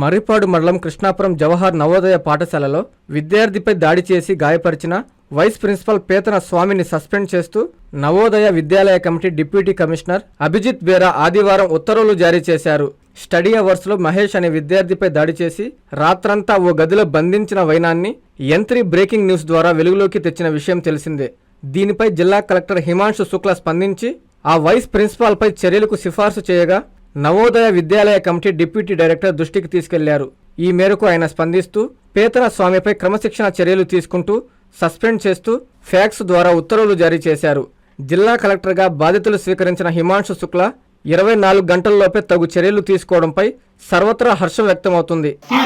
మర్రిపాడు మండలం కృష్ణాపురం జవహర్ నవోదయ పాఠశాలలో విద్యార్థిపై దాడి చేసి గాయపరిచిన వైస్ ప్రిన్సిపల్ పేతన స్వామిని సస్పెండ్ చేస్తూ Navodaya Vidyalaya committee deputy commissioner Abhijit Behera ఆదివారం ఉత్తర్వులు జారీ చేశారు. స్టడీ అవర్స్లో మహేష్ అనే విద్యార్థిపై దాడి చేసి రాత్రంతా ఓ గదిలో బంధించిన వైనాన్ని యంత్రి బ్రేకింగ్ న్యూస్ ద్వారా వెలుగులోకి తెచ్చిన విషయం తెలిసిందే. దీనిపై జిల్లా కలెక్టర్ హిమాంశు శుక్ల స్పందించి ఆ వైస్ ప్రిన్సిపాల్పై చర్యలకు సిఫార్సు చేయగా Navodaya Vidyalaya committee deputy director దృష్టికి తీసుకెళ్ళారు. ఈ మేరకు ఆయన స్పందిస్తూ పేతన స్వామిపై క్రమశిక్షణ చర్యలు తీసుకుంటూ సస్పెండ్ చేస్తూ ఫ్యాక్స్ ద్వారా ఉత్తర్వులు జారీ చేశారు. జిల్లా కలెక్టర్గా బాధ్యతలు స్వీకరించిన హిమాంశు శుక్ల ఇరవై నాలుగు గంటల్లోపే తగు చర్యలు తీసుకోవడంపై సర్వత్రా హర్షం వ్యక్తమవుతుంది. He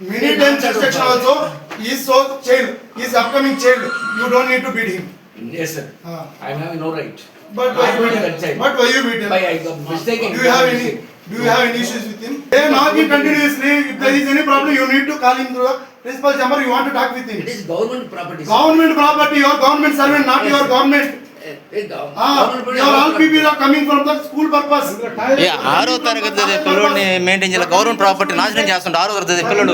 many times instruction also, he is so child, is upcoming child, you don't need to beat him. Yes, sir. Ah. I having no right. But why I you beat him? But why you beat him? By I got mistaken. Do you have any, do you have any issues with him? They are knocking continuously, if there is any problem, you need to call him through the principal chamber, you want to talk with It him. is government property. sir. Government property, your government servant, not Yes, your government. ఆరో తరగతి చదివే పిల్లోడిని maintain చేయాలి. Government property నాశనం చేస్తుంటే ఆరో తరగతి పిల్లడు.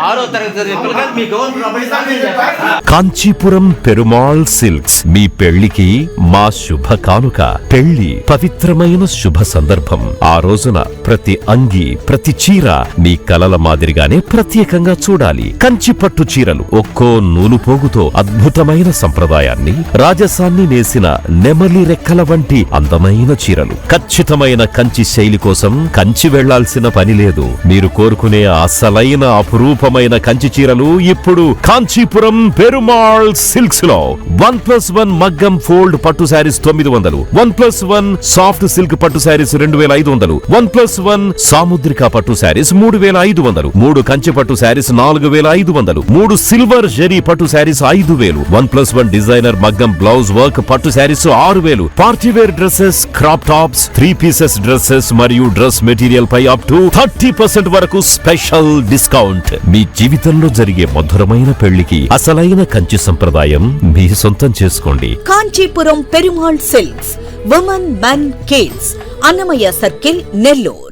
ఆరో తరగతి చదివే పిల్లలు మీ గవర్నమెంట్ ప్రాపర్టీ నాశనం చేస్తారు కాంచీపురం పెరుమాళ్ సిల్క్స్. మీ పెళ్ళికి మా శుభ కానుక. పెళ్ళి పవిత్రమైన శుభ సందర్భం. ఆ రోజున ప్రతి అంగి ప్రతి చీర మీ కలల మాదిరిగానే ప్రత్యేకంగా చూడాలి. కంచి పట్టు చీరలు ఒక్కో నూలు పోగుతో అద్భుతమైన సంప్రదాయాన్ని రాజసాన్ని నేసిన నెమలి రెక్కల వంటి అందమైన చీరలు. ఖచ్చితమైన కంచి శైలి కోసం కంచి వెళ్ళాల్సిన పని లేదు. మీరు కోరుకునే అసలైన అపురూపమైన కంచి చీరలు ఇప్పుడు కాంచీపురం పెరుమాళ్ సిల్క్స్లో వన్ ప్లస్ వన్ మగ్గం ఫోల్డ్ పట్టు శారీస్ తొమ్మిది వందలు. One plus one soft silk పట్టు శారీస్ రెండు వేల ఐదు వందలు. వన్ ప్లస్ వన్ సాముద్రిక పట్టు శారీస్ మూడు వేల ఐదు వందలు. మూడు కంచి పట్టు శారీస్ నాలుగు వేల ఐదు వందలు. మూడు సిల్వర్ జెరీ పట్టు శారీస్ ఐదు వేలు. వన్ ప్లస్ వన్ డిజైనర్ మగ్గం బ్లౌజ్ వర్క్ పట్టు శారీస్ ఆరు వేలు. Partywear dresses crop tops three pieces dresses మరియు డ్రెస్ మెటీరియల్ పై అప్ టు థర్టీ పర్సెంట్ వరకు స్పెషల్ డిస్కౌంట్. మీ జీవితంలో జరిగే మధురమైన పెళ్ళికి అసలైన కంచి సంప్రదాయం మీ సొంతం చేసుకోండి. Kanchipuram Perumal silks women men kids Annamayya circle Nellore.